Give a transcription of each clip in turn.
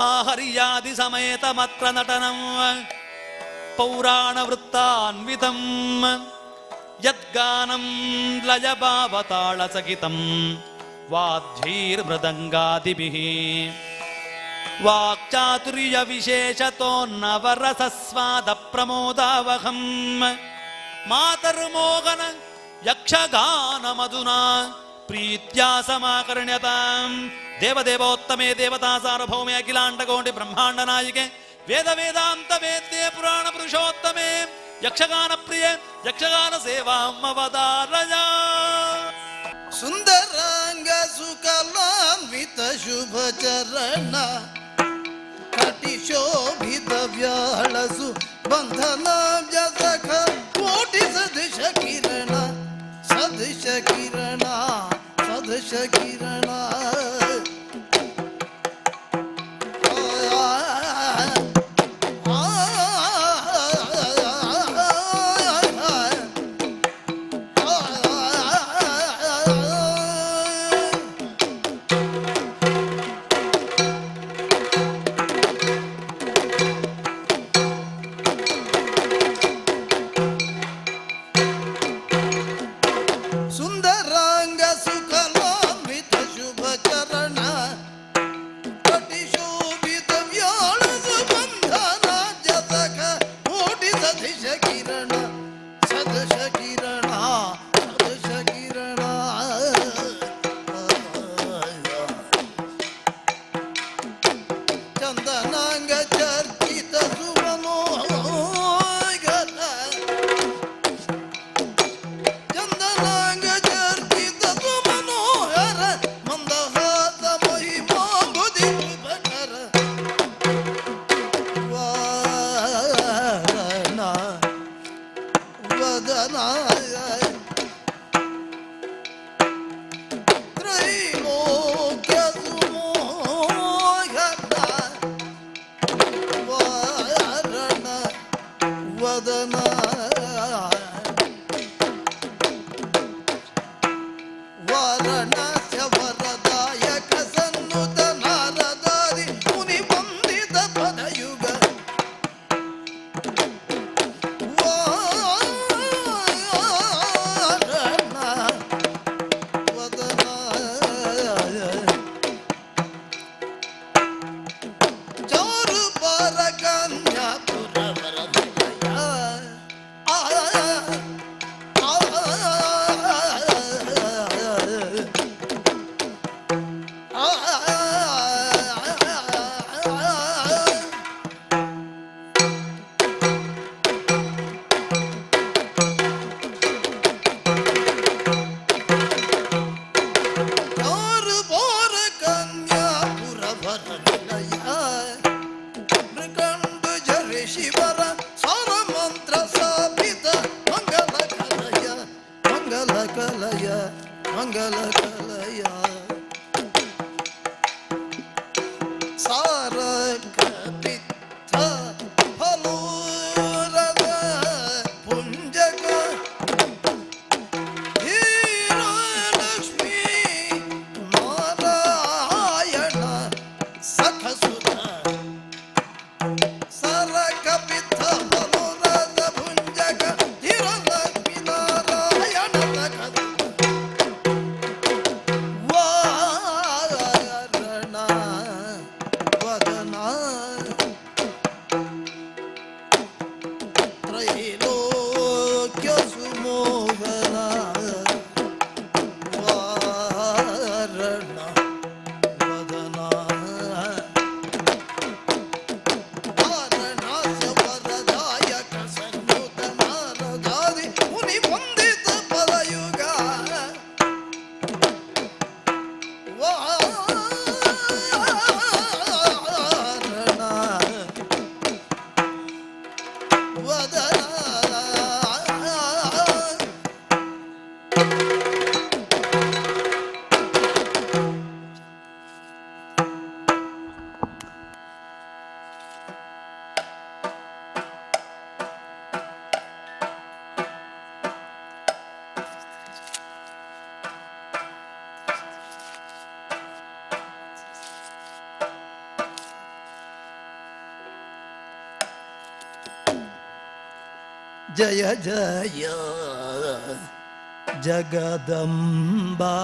आहर्यादिसमेतमत्र नटनम् पौराणवृत्तान्वितम्। यद्गानम् लयतालसगितम् वाद्धीर्मृदङ्गादिभिः वाक्चातुर्यविशेषतोन्नवरसस्वादप्रमोदावहम् मातर्मोहन यक्षगानमधुना। ప్రీత్యా సమాకర్ణ్యతాం. దేవదేవోత్తమే దేవతా సార్వభౌమే అఖిలాండకోటి బ్రహ్మాండ నాయకే వేద వేదాంత వేద్యే పురాణ పురుషోత్తమే యక్షగాన ప్రియ యక్షగాన సేవామవదారయ సుందరాంగ సుకలాన్విత వ్యాళసు బంధనా కోటి కిరణ. ಶಶಕಿರಣಾ நாங்க జయ జయ జగదంబా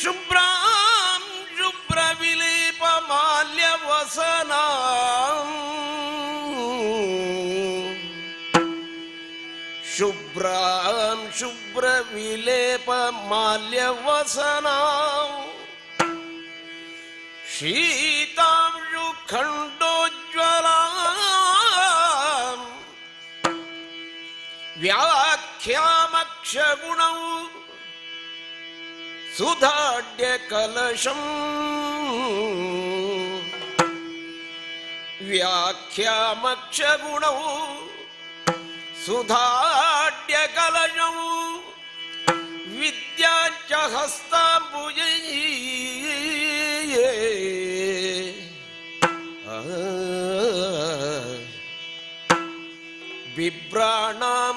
ಶುಭ್ರಾಂ ಶುಭ್ರ ವಿಲೀಪ ಮಾಲ್ಯ ವಸನ ಶುಭ್ರಾಂ ಶುಭ್ರ ವಿಲೇಪ ಮಾಲ್ಯ ವಸನ ಶೀತಾಂಶು ಖಂಡೋಜ್ವಲ ವ್ಯಾಖ್ಯಾಮಕ್ಷಗುಣವು कलशम्। व्याख्यामक्षगुणौ सुधाड्य कलशौ। विद्याञ्च हस्ताम्बुजै। बिभ्राणां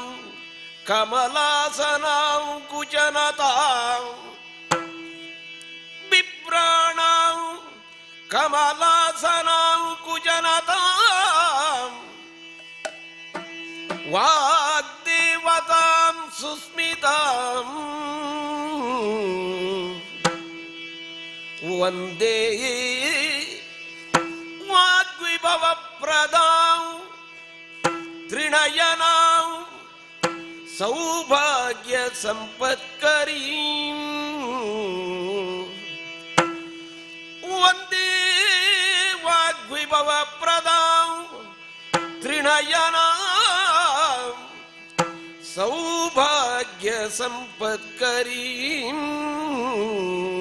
कमलासनां कुजनतां कमलासनां कुजनतां वाग्देवतां सुस्मिताम्। वंदे वाग्विभवप्रदां त्रिणयनां सौभाग्यसम्पत्करीं प्रदा त्रिणयनां सौभाग्यसम्पत्करीम्।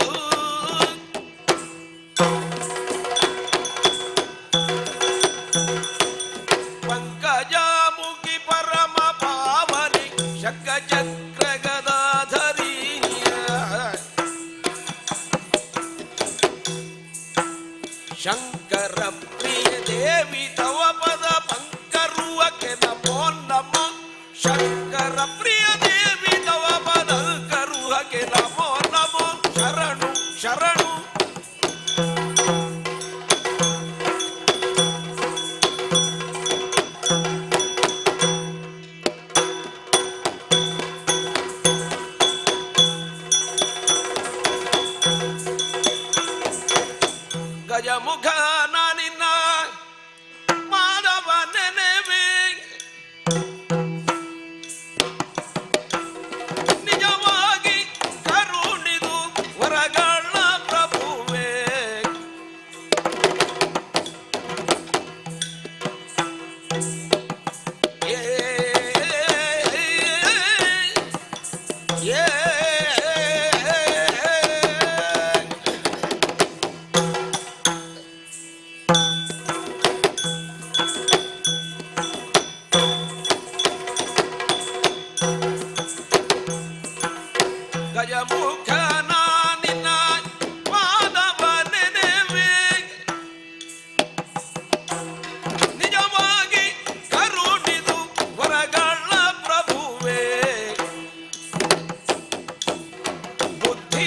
Shakara fría